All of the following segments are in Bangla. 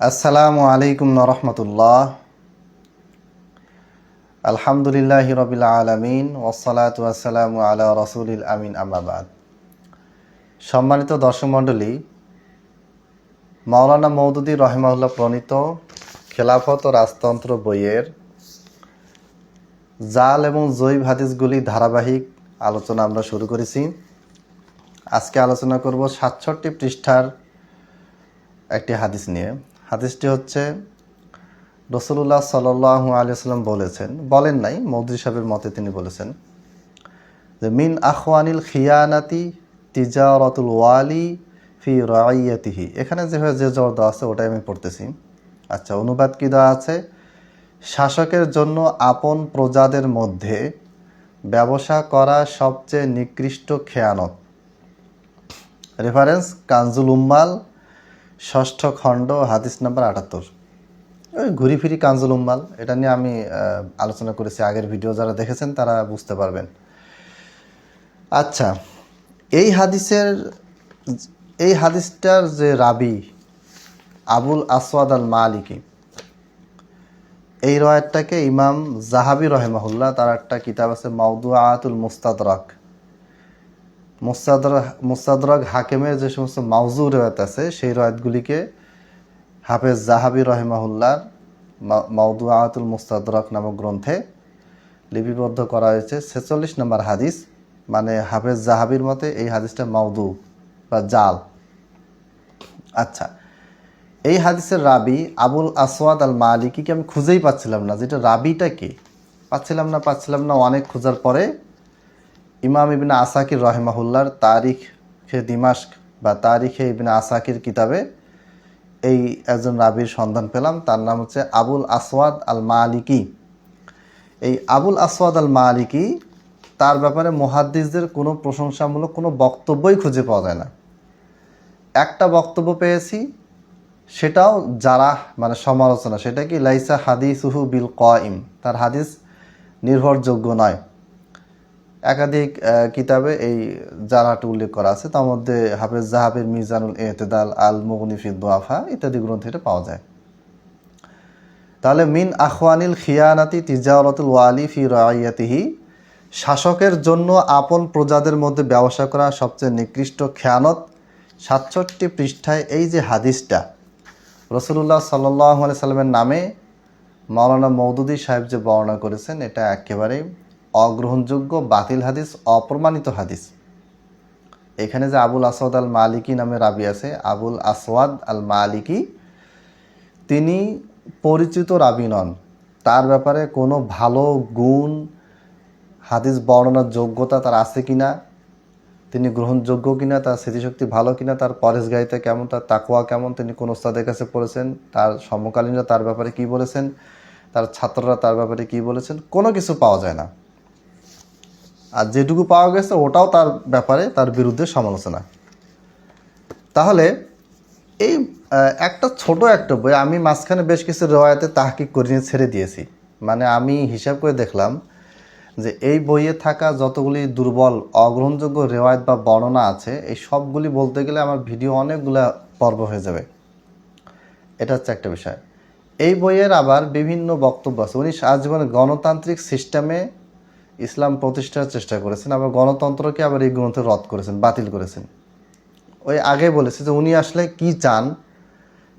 আসসালামু আলাইকুম রহমতুল্লাহ। আলহামদুলিল্লাহ রবিল আলমিন ওসালাত ওয়াসালামু আলা রসুলিল আমিন আমাবাদ সম্মানিত দর্শক মণ্ডলী, মাওলানা মৌদুদি রহমাউল্লাহ প্রণীত খেলাফত রাজতন্ত্র বইয়ের জাল এবং জৈব হাদিসগুলি ধারাবাহিক আলোচনা আমরা শুরু করেছি। আজকে আলোচনা করব সাতষট্টি পৃষ্ঠার একটি হাদিস নিয়ে। হাদিসটি হচ্ছে রসুল্লাহ সাল্লাহ আলিয়াল্লাম বলেছেন, বলেন নাই মৌদুদি সাহেবের মতে তিনি বলেছেন যে, মিন আখওয়ানিল খিয়ানাতি তিজারতুল ওয়ালি ফি রাইয়াতিহি। এখানে যেভাবে যে জর দেওয়া আছে, ওটাই আমি পড়তেছি। আচ্ছা অনুবাদ কী দেওয়া আছে? শাসকের জন্য আপন প্রজাদের মধ্যে ব্যবসা করা সবচেয়ে নিকৃষ্ট খেয়ানত। রেফারেন্স কানজুল উম্মাল ষষ্ঠ খণ্ড, হাদিস নাম্বার আটাত্তর। ওই ঘুরি ফিরি কানজুল উম্মাল, এটা নিয়ে আমি আলোচনা করেছি। আগের ভিডিও যারা দেখেছেন, তারা বুঝতে পারবেন। আচ্ছা এই হাদিসের, এই হাদিসটার যে রাবি, আবুল আসওয়াদ আল মালিকি এই রয়াতটাকে ইমাম জাহাবি রহেমাহুল্লাহ, তার একটা কিতাব আছে মাউদু আয়াতুল মুস্তাদরাক মুস্তাদরাক মুস্তাদরাক হাকেমের যে সমস্ত মাউজু রয়াত আছে, সেই রয়াতগুলিকে হাফেজ জাহাবি রহেমাহুল্লার মাউদু আয়াতুল মুস্তাদরাক নামক গ্রন্থে লিপিবদ্ধ করা হয়েছে। ছেচল্লিশ নম্বর হাদিস মানে হাফেজ জাহাবির মতে এই হাদিসটা মাউদু বা জাল। আচ্ছা এই হাদিসের রাবি আবুল আসওয়াদ আল মালিকিকে আমি খুঁজেই পাচ্ছিলাম না, যেটা রাবিটা কি? পাচ্ছিলাম না পাচ্ছিলাম না, অনেক খোঁজার পরে ইমাম ইবিন আসাকির রহেমাহুল্লার তারিখে দিমাস্ক বা তারিখে ইবিন আসাকির কিতাবে এই একজন রাবির সন্ধান পেলাম। তার নাম হচ্ছে আবুল আসওয়াদ আল মালিকি এই আবুল আসওয়াদ আল মালিকি তার ব্যাপারে মহাদ্দিসদের কোনো প্রশংসামূলক কোনো বক্তব্যই খুঁজে পাওয়া যায় না। একটা বক্তব্য পেয়েছি, সেটাও যারা মানে সমালোচনা, সেটা কি, লাইসা হাদিসুহু বিল কয়িম তার হাদিস নির্ভরযোগ্য নয়। একাধিক কিতাবে এই জারাটি উল্লেখ করা আছে। তার মধ্যে হাফেজ জাহাবের মিজানুল এতেদাল আল মুগনিফি দোয়াফা ইত্যাদি গ্রন্থে এটা পাওয়া যায়। তাহলে মিন আখওয়ানিল খিয়ানাতি তিজাওয়ারতুল ওয়ালি ফি রাইয়াতিহি, শাসকের জন্য আপন প্রজাদের মধ্যে ব্যবসা করা সবচেয়ে নিকৃষ্ট খেয়ানত সাতষট্টি পৃষ্ঠায় এই যে হাদিসটা রসুল্লাহ সাল্লাহ সাল্লামের নামে মাওলানা মৌদুদি সাহেব যে বর্ণনা করেছেন, এটা একেবারেই অগ্রহণযোগ্য বাতিল হাদিস, অপ্রমাণিত হাদিস। এখানে যে আবুল আসওয়াদ আল মালিকি নামে রাবি আছে, আবুল আসওয়াদ আল মালিকি তিনি পরিচিত রাবি নন। তার ব্যাপারে কোনো ভালো গুণ, হাদিস বর্ণনার যোগ্যতা তার আছে কি না তিনি গ্রহণযোগ্য কিনা, তার স্মৃতিশক্তি ভালো কিনা, তার পরেশ পরেশগাড়িতে কেমন, তার তাকুয়া কেমন, তিনি কোন ওস্তাদের কাছে পড়েছেন, তার সমকালীনরা তার ব্যাপারে কি বলেছেন, তার ছাত্ররা তার ব্যাপারে কি বলেছেন, কোনো কিছু পাওয়া যায় না। আর যেটুকু পাওয়া গেছে, ওটাও তার ব্যাপারে, তার বিরুদ্ধে সমালোচনা। তাহলে এই একটা ছোট একটা বই, আমি মাঝখানে বেশ কিছু রেওয়ায়তে তাহকিক করে নিয়ে ছেড়ে দিয়েছি। মানে আমি হিসাব করে দেখলাম যে এই বইয়ে থাকা যতগুলি দুর্বল, অগ্রহণযোগ্য রেওয়ায়ত বা বর্ণনা আছে, এই সবগুলি বলতে গেলে আমার ভিডিও অনেকগুলা পর্ব হয়ে যাবে। এটা হচ্ছে একটা বিষয়। এই বইয়ের আবার বিভিন্ন বক্তব্য আছে। উনি আজীবনে গণতান্ত্রিক সিস্টেমে ইসলাম প্রতিষ্ঠার চেষ্টা করেছেন, আবার গণতন্ত্রকে আবার এই গ্রন্থে রদ করেছেন, বাতিল করেছেন। ওই আগে বলেছে যে উনি আসলে কি চান,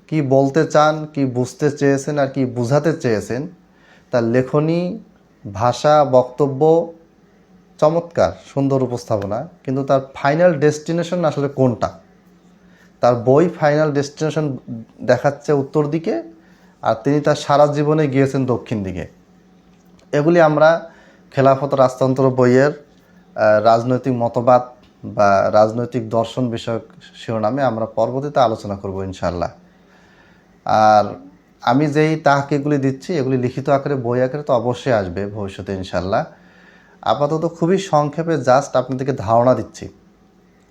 কি বলতে চান, কি বুঝতে চেয়েছেন আর কি বুঝাতে চেয়েছেন, তার লেখনী, ভাষা, বক্তব্য চমৎকার, সুন্দর উপস্থাপনা, কিন্তু তার ফাইনাল ডেস্টিনেশন আসলে কোনটা? তার বই ফাইনাল ডেস্টিনেশন দেখাচ্ছে উত্তর দিকে, আর তিনি তার সারা জীবনে গিয়েছেন দক্ষিণ দিকে। এগুলি আমরা খেলাফত রাজতন্ত্র বইয়ের রাজনৈতিক মতবাদ বা রাজনৈতিক দর্শন বিষয়ক শিরোনামে আমরা পরবর্তীতে আলোচনা করব ইনশাল্লাহ আর আমি যেই তাহকিগুলি দিচ্ছি, এগুলি লিখিত আকারে, বই আকারে তো অবশ্যই আসবে ভবিষ্যতে ইনশাল্লাহ আপাতত খুবই সংক্ষেপে জাস্ট আপনাদেরকে ধারণা দিচ্ছি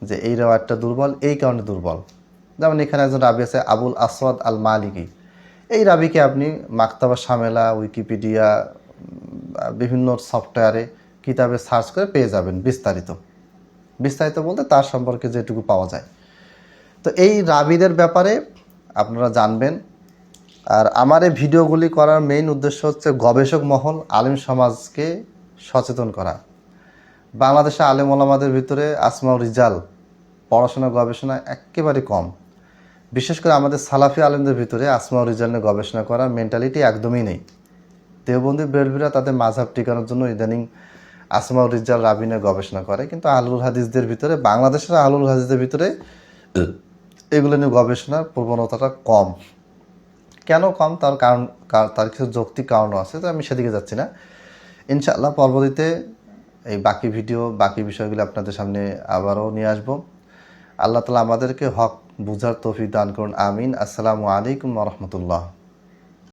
যে এই রেওয়ারটা দুর্বল, এই কারণে দুর্বল। যেমন এখানে একজন রাবি আছে, আবুল আসওয়াদ আল মালিকি এই রাবিকে আপনি মাক্তাবা সামেলা উইকিপিডিয়া বিভিন্ন সফটওয়্যারে কিতাবে সার্চ করে পেয়ে যাবেন বিস্তারিত। বিস্তারিত বলতে তার সম্পর্কে যেটুকু পাওয়া যায়। তো এই রাবিদের ব্যাপারে আপনারা জানবেন। আর আমার এই ভিডিওগুলি করার মেইন উদ্দেশ্য হচ্ছে গবেষক মহল আলিম সমাজকে সচেতন করা। বাংলাদেশে আলেম ওলামাদের ভিতরে আসমাউ রিজাল, পড়াশোনা, গবেষণা একেবারে কম। বিশেষ করে আমাদের সালাফি আলেমদের ভিতরে আসমাউ রিজাল নিয়ে গবেষণা করার মেন্টালিটি একদমই নেই। দেওবন্দি বেলভিরা তাদের মাঝহাব টিকানোর জন্য ইদানিং আসমাউ রিজাল রাবিনের গবেষণা করে। কিন্তু আলুল হাদিসদের ভিতরে, বাংলাদেশের আলুল হাদিসদের ভিতরে এগুলো নিয়ে গবেষণার প্রবণতাটা কম। কেন কম? তার কারণ তার কিছু যৌক্তিক কারণও আছে, তো আমি সেদিকে যাচ্ছি না। ইনশাআল্লাহ পরবর্তীতে এই বাকি ভিডিও, বাকি বিষয়গুলো আপনাদের সামনে আবারও নিয়ে আসব। আল্লাহ তালা আমাদেরকে হক বুঝার তৌফিক দান করুন, আমিন। আসসালামু আলাইকুম রহমতুল্লাহ।